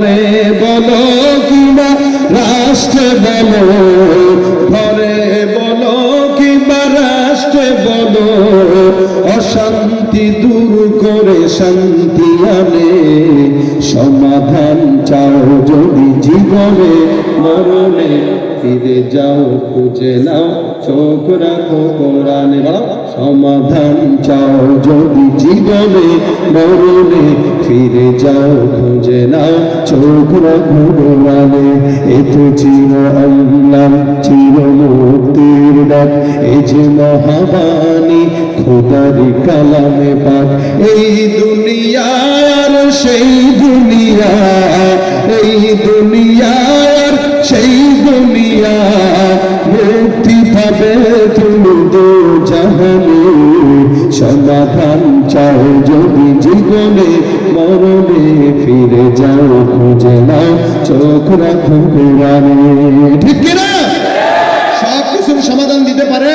ঘরে বলো কিংবা রাষ্ট্রে বলো, ঘরে বলো কিংবা রাষ্ট্রে বলো, অশান্তি দূর করে শান্তি আনে, সমাধান চাও যদি জীবনে, মরণে ফিরে যাও, খুঁজে নাও, চোখ রাখো কোরআনে সমাধান চাও যদি জীবনে মরণে ফিরে যাও, খুঁজে নাও, চোখ রাখো কোরআনে এ তো চির অম্লান চির মুক্তির ডাক। এ যে মহাবাণী, খোদারি কালামে পাক। এই দুনিয়া আর সেই দুনিয়া, এই দুনিয়া আর সেই দুনিয়া। মুক্তি পাবে তুমি দু জাহানে সমাধান চাও যদি জীবনে মরণে ফিরে যাও, খুঁজে নাও, চোখ রাখো কোরআনে। ঠিক কিনা? সব কিছুর সমাধান দিতে পারে?